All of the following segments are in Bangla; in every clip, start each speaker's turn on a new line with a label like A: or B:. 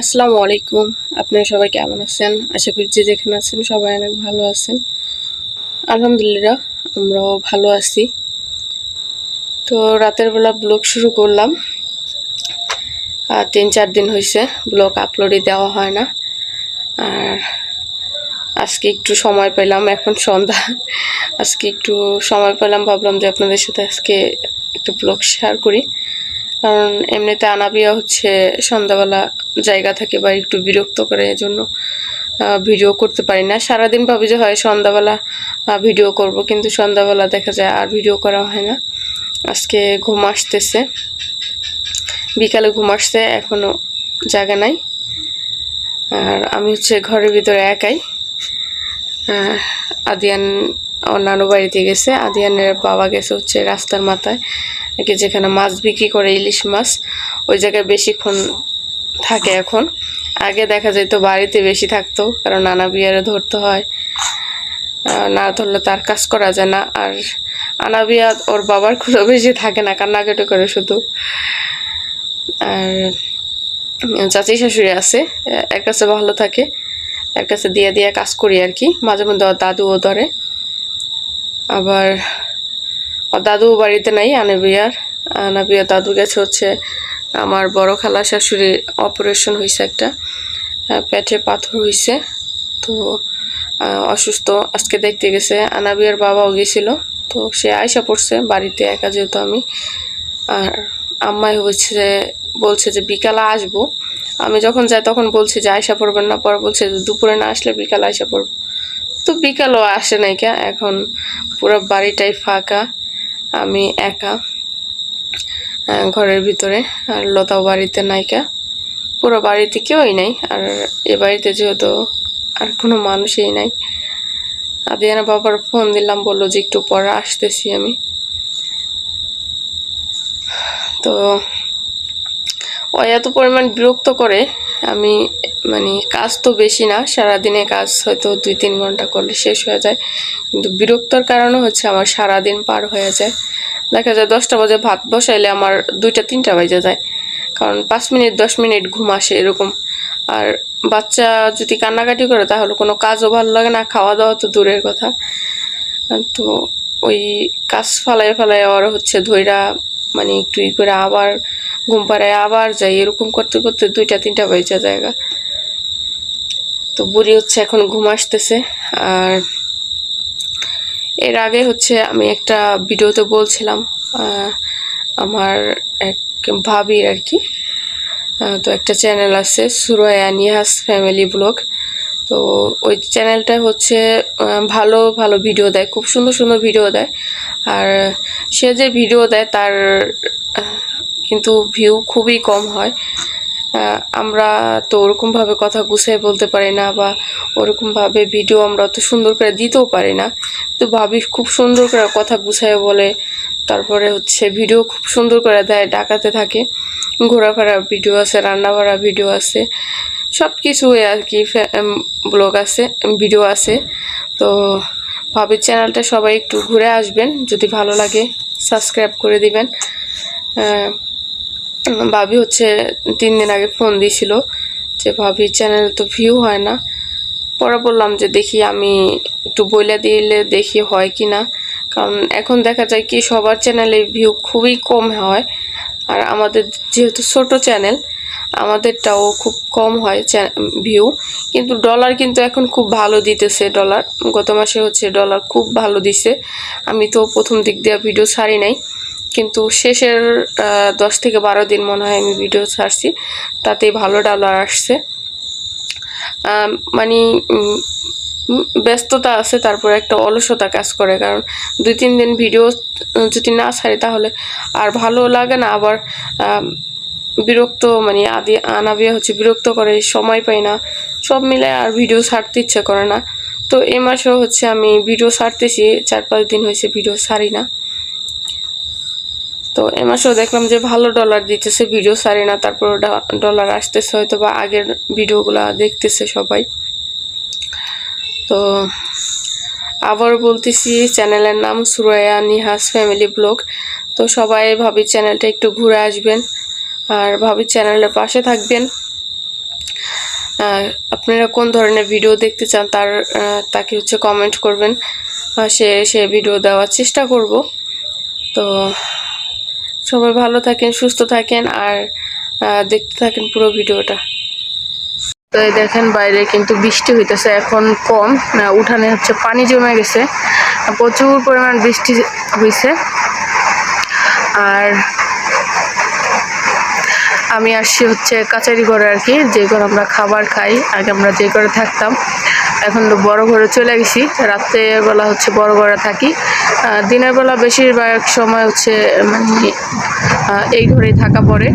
A: আসসালামু আলাইকুম। আপনারা সবাই কেমন আছেন? আশা করি যে যেখানে আছেন সবাই অনেক ভালো আছেন। আলহামদুলিল্লাহ, আমরাও ভালো আছি। তো রাতের বেলা ব্লগ শুরু করলাম। আর তিন চার দিন হয়েছে ব্লগ আপলোডই দেওয়া হয় না। আর আজকে একটু সময় পেলাম, এখন সন্ধ্যা। আজকে একটু সময় পেলাম, ভাবলাম যে আপনাদের সাথে আজকে একটু ব্লগ শেয়ার করি। কারণ এমনিতে আনাবিয়া হচ্ছে সন্ধ্যাবেলা জায়গা থাকে বা একটু বিরক্ত করে এজন্য আহ, ভিডিও করতে পারি না। সারাদিন ভাবি যে হয় সন্ধ্যাবেলা ভিডিও করব কিন্তু সন্ধ্যাবেলা দেখা যায় আর ভিডিও করা হয় না। আজকে ঘুম আসতেছে। বিকালে ঘুম আসছে এখনও জায়গা নাই। আর আমি হচ্ছে ঘরের ভিতরে একাই। আদিয়ান নানু বাড়িতে গেছে। আদিয়ানের বাবা গেছে হচ্ছে রাস্তার মাথায়। যেখানে মাছ বিক্রি করে ইলিশ মাছ ওই জায়গায় বেশিক্ষণ থাকে এখন। আগে দেখা যেত বাড়িতে বেশি থাকতো, কারণ নানা বিয়ারে ধরতে হয়। না ধরলে তার কাজ করা যায় না। আর আনা আনাবিয়া ওর বাবার খুব বেশি থাকে না, কান্নাকাটি করে শুধু। আর চাচি শাশুড়ি আছে এর কাছে ভালো থাকে এর কাছে দিয়ে দিয়ে কাজ করি আর কি। মাঝে মধ্যে ওর দাদুও ধরে। আবার ওর দাদুও বাড়িতে নাই আনাবিয়ার আনাবিয়া দাদু গেছে হচ্ছে আমার বড় খালা শাশুড়ি অপারেশন হয়েছে একটা পেটে পাথর হয়েছে, তো অসুস্থ আজকে দেখতে গেছে। আনাবিয়ার বাবাও গেছিল, তো সে আয়সা পড়ছে বাড়িতে একা যেহেতু আমি। আর আম্মাই হচ্ছে বলছে যে বিকালে আসব। আমি যখন যাই তখন বলছি যে আয়সা পড়বেন না, পরে বলছে যে দুপুরে না আসলে বিকালে আয়সা পড়ব। তো বিকালও আসে নাই কে, এখন পুরো বাড়িটাই ফাঁকা, আমি একা। ঘরের ভিতরে। আর লতাও বাড়িতে নাইকা পুরো বাড়িতে কেউই নাই। আর এ বাড়িতে যেহেতু আর কোনো মানুষই নাই, আদিয়ানা বাবার ফোন দিলাম, বলল যে একটু পরে আসতেছি আমি। তো ও এত পরিমাণ বিরক্ত করে আমি মানে কাজ তো বেশি না, সারাদিনে কাজ হয়তো দুই তিন ঘণ্টা করলে শেষ হয়ে যায়। কিন্তু বিরক্তর কারণে হচ্ছে আমার সারাদিন পার হয়ে যায়। দেখা যায় দশটা বাজে ভাত বসাইলে আমার দুইটা, তিনটা বাজে যায়। কারণ পাঁচ মিনিট, দশ মিনিট ঘুম আসে এরকম। আর বাচ্চা যদি কান্নাকাটি করে তাহলে কোনো কাজও ভালো লাগে না খাওয়া দাওয়া তো দূরের কথা। তো ওই কাজ ফালাই ফালাই আর হচ্ছে ধইরা মানে একটু ই করে আবার ঘুম পাড়ায় আবার যাই, এরকম করতে করতে দুইটা, তিনটা বাজে জায়গা তো বুড়ি হচ্ছে, এখন ঘুম আসতেছে। আর এর আগে হচ্ছে আমি একটা ভিডিওতে বলছিলাম আমার এক ভাবির আর কি তো একটা চ্যানেল আছে সুরয়া নিহাস ফ্যামিলি ব্লগ। তো ওই চ্যানেলটা হচ্ছে ভালো ভালো ভিডিও দেয়, খুব সুন্দর সুন্দর ভিডিও দেয়। আর সে যে ভিডিও দেয় তার কিন্তু ভিউ খুবই কম হয়। আমরা তো ওরকমভাবে কথা গুছিয়ে বলতে পারি না বা ওরকমভাবে ভিডিও আমরা অত সুন্দর করে দিতেও পারি না। তো ভাবি খুব সুন্দর করে কথা গুছিয়ে বলে, তারপরে হচ্ছে ভিডিও খুব সুন্দর করে দেয়, ডাকাতে থাকে। ঘোরাফেরা ভিডিও আছে রান্না বাড়া ভিডিও আছে সব কিছুই আর কি ব্লগ আছে ভিডিও আছে। তো ভাবির চ্যানেলটা সবাই একটু ঘুরে আসবেন, যদি ভালো লাগে সাবস্ক্রাইব করে দিবেন। ভাবি হচ্ছে তিন দিন আগে ফোন দিছিল যে, ভাবি চ্যানেল তো ভিউ হয় না। পরে বললাম যে, দেখি, আমি একটু বইলে দিলে দেখি হয় কি না। কারণ এখন দেখা যায় কি, সবার চ্যানেলে ভিউ খুবই কম হয়। আর আমাদের যেহেতু ছোট চ্যানেল আমাদেরটাও খুব কম হয় ভিউ কিন্তু ডলার কিন্তু এখন খুব ভালো দিতেছে ডলার গত মাসে হচ্ছে ডলার খুব ভালো দিছে। আমি তো প্রথম দিক দিয়ে ভিডিও ছাড়ি নাই। কিন্তু শেষের দশ থেকে বারো দিন মনে হয় আমি ভিডিও ছাড়ছি। তাতে ভালো ডলার আসছে। মানে ব্যস্ততা আছে, তারপরে একটা অলসতা কাজ করে। কারণ দুই, তিন দিন ভিডিও যদি না ছাড়ি, তাহলে আর ভালো লাগে না। আবার বিরক্ত মানে আদি, আনাবিয়া হচ্ছে, বিরক্ত করে, সময় পাই না। সব মিলে আর ভিডিও ছাড়তে ইচ্ছে করে না। তো এ মাসেও হচ্ছে আমি ভিডিও ছাড়তেছি, চার, পাঁচ দিন হয়েছে ভিডিও ছাড়ি না। তো এ মাসেও দেখলাম যে ভালো ডলার দিতেছে ভিডিও সারি না, তারপর ডলার আসতেছে হয়তো বা আগের ভিডিওগুলা দেখতেছে সবাই। তো আবার বলতেছি চ্যানেলের নাম সুরায়া নিহাস ফ্যামিলি ব্লগ তো সবাই ভাবি চ্যানেলটা একটু ঘুরে আসবেন, আর ভাবি চ্যানেলের পাশে থাকবেন। আপনারা কোন ধরনের ভিডিও দেখতে চান, তার তাকে হচ্ছে কমেন্ট করবেন। সে সে ভিডিও দেওয়ার চেষ্টা করব। তো সবাই ভালো থাকেন, সুস্থ থাকেন আর দেখতে থাকেন পুরো ভিডিওটা। তো এই দেখেন বাইরে কিন্তু বৃষ্টি হইতেছে, এখন কম উঠানে হচ্ছে পানি জমে গেছে, প্রচুর পরিমাণ বৃষ্টি হয়েছে আর আমি আসছি হচ্ছে কাচারি ঘরে আর কি, যে ঘরে আমরা খাবার খাই, আগে আমরা যে ঘরে থাকতাম। এখন তো বড় ঘরে চলে গেছি। রাত্রে বেলা হচ্ছে বড় ঘরে থাকি। দিনের বেলা বেশিরভাগ সময় হচ্ছে মানে এই ঘরেই থাকা পড়ে।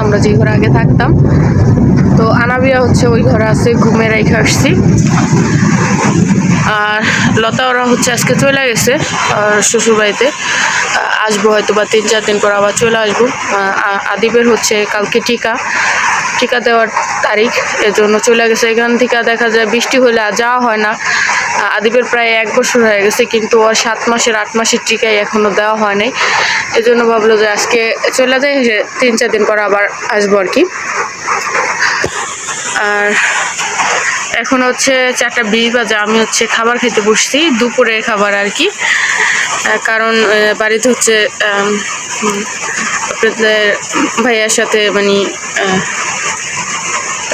A: আমরা যে ঘরে আগে থাকতাম। তো আনাবিয়া হচ্ছে ওই ঘরে আছে, ঘুমে রেখে আসছি। আর লতা ওরা হচ্ছে আজকে চলে গেছে শ্বশুরবাড়িতে। আসব হয়তো বা তিন চার দিন পর আবার চলে আসব। আদিবের হচ্ছে কালকে টিকা। টিকা দেওয়ার তারিখ এর জন্য চলে গেছে। এখান থেকে দেখা যায় বৃষ্টি হলে আর যাওয়া হয় না। আদিবের প্রায় এক বছর হয়ে গেছে, কিন্তু ওর সাত মাসের আট মাসের টিকাই এখনও দেওয়া হয় নাই। এজন্য ভাবলো যে আজকে চলে যায় যে তিন চার দিন পর আবার আসব আর কি। আর এখন হচ্ছে চারটা বিশ বাজে, আমি হচ্ছে খাবার খেতে বসছি, দুপুরের খাবার আর কি। কারণ বাড়িতে হচ্ছে আপনাদের ভাইয়ার সাথে মানে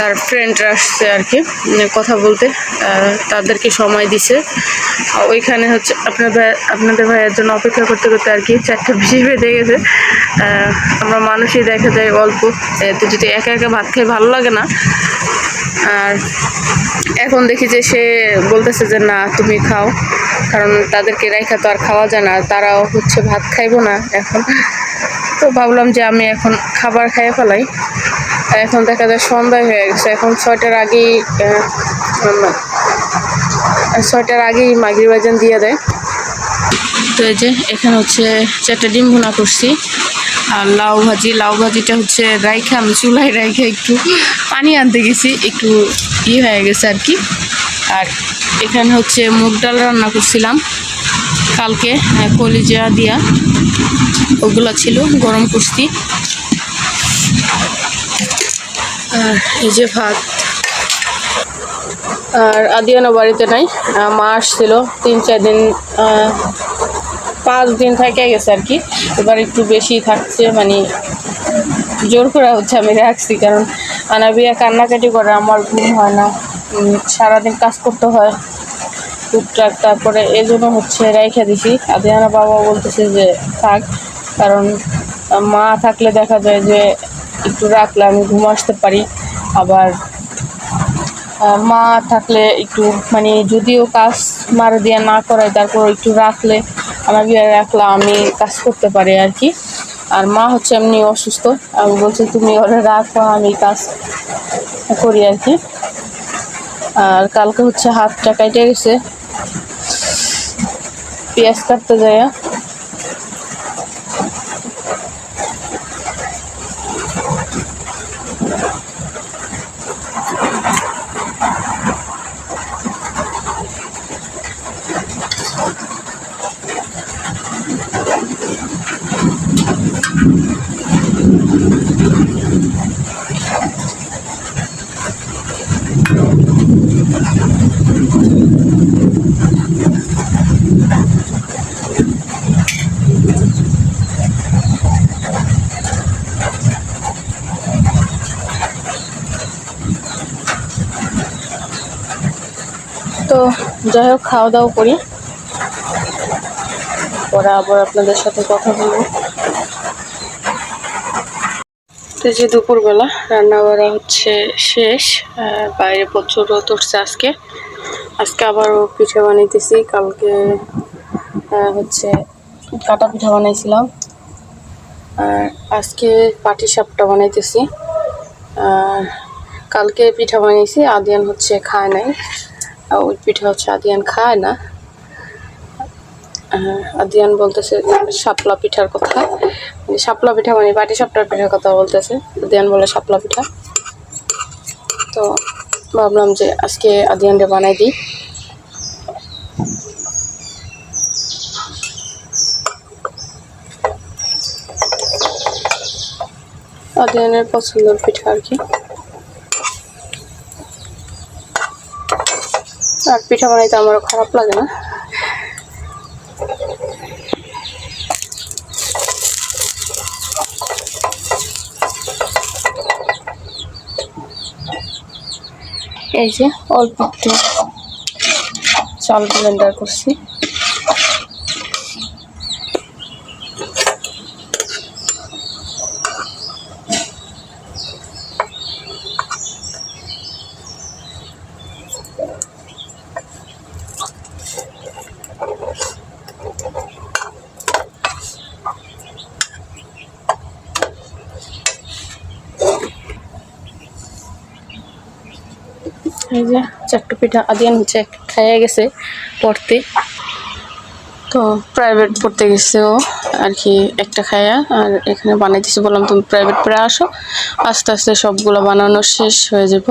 A: তার ফ্রেন্ডরা আসছে আর কি মানে কথা বলতে তাদেরকে সময় দিছে। ওইখানে হচ্ছে আপনার ভাই, আপনাদের ভাইয়ের জন্য অপেক্ষা করতে করতে আর কি চারটা বেশি বেজে গেছে। আমরা মানুষই দেখা যায় অল্প তো যদি একা একা ভাত খাই ভালো লাগে না। আর এখন দেখি যে সে বলতেছে যে, না, তুমি খাও। কারণ তাদেরকে রেখা তো আর খাওয়া যায় না তারাও হচ্ছে ভাত খাইবো না এখন। তো ভাবলাম যে আমি এখন খাবার খাইয়ে ফেলাই। এখন দেখা যায় সন্ধ্যা হয়ে গেছে। এখন ছয়টার আগেই ছয়টার আগেই মাগরির বাজান দিয়ে দেয়। তো এই যে, এখানে হচ্ছে চারটা ডিম ভুনা করছি। আর লাউ ভাজি, লাউ ভাজিটা হচ্ছে রাইখে, আমি চুলায় রাইখে একটু পানি আনতে গেছি, একটু ই হয়ে গেছে আর কি। আর এখানে হচ্ছে মুগ ডাল রান্না করছিলাম কালকে কলিজা দিয়া। ওগুলো ছিল গরম করছি এই যে ভাত। আর আদিয়ানো বাড়িতে নাই। মা আসছিল। তিন, চার দিন পাঁচ দিন থেকে গেছে আর কি। এবার একটু বেশি থাকছে মানে জোর করা হচ্ছে আমি রাখছি, কারণ আনাবিয়া কান্নাকাটি করে, আমার ঘুম হয় না। সারাদিন কাজ করতে হয়। টুকটাক, তারপরে এই জন্য হচ্ছে রেখে দিছি। আদিয়ানা বাবা বলতেছে যে থাক, কারণ মা থাকলে দেখা যায় যে একটু রাখলে আমি ঘুম আসতে পারি। আবার মা থাকলে একটু মানে যদিও কাজ মারা দিয়ে না করায় তারপর একটু রাখলে আমার বিয়ে রাখলে আমি কাজ করতে পারি আর কি আর মা হচ্ছে এমনি অসুস্থ, আমি বলছি, তুমি ওরা রাখো, আমি কাজ করি আর কি আর কালকে হচ্ছে হাতটা কেটে গেছে। পেঁয়াজ কাটতে যায় তো যাই হোক খাওয়া দাওয়া করি। পরে আবার আপনাদের সাথে কথা বলব। তো যে দুপুরবেলা রান্না করা হচ্ছে শেষ বাইরে প্রচুর রোদ উঠছে আজকে। আজকে আবারও পিঠা বানাইতেছি, কালকে হচ্ছে কাটা পিঠা বানাইছিলাম। আর আজকে পাটি সাপটা বানাইতেছি। আর কালকে পিঠা বানিয়েছি, আদিয়ান হচ্ছে খায় নাই। ওই পিঠা হচ্ছে আদিয়ান খায় না। আদিয়ান বলতেছে শাপলা পিঠার কথা। মানে শাপলা পিঠা মানে বাটি সাপটার পিঠার কথা বলতেছে। আদিয়ান বলে শাপলা পিঠা। তো ভাবলাম যে আজকে আদিয়ানরে বানাই দিই। আদিয়ানের পছন্দের পিঠা আর কি। আর পিঠা বানাইতে আমারও খারাপ লাগে না। এই যে অল্প একটু। চাল ব্লেন্ডার করছি। এই যে চারটে পিঠা আদিয়ান হচ্ছে খাইয়ে গেছে পড়তে। তো প্রাইভেট পড়তে গেছে ও, আর কি একটা খায়া আর এখানে বানাইতেছি বললাম তুমি প্রাইভেট পড়ে আসো। আস্তে আস্তে সবগুলো বানানো শেষ হয়ে যাব।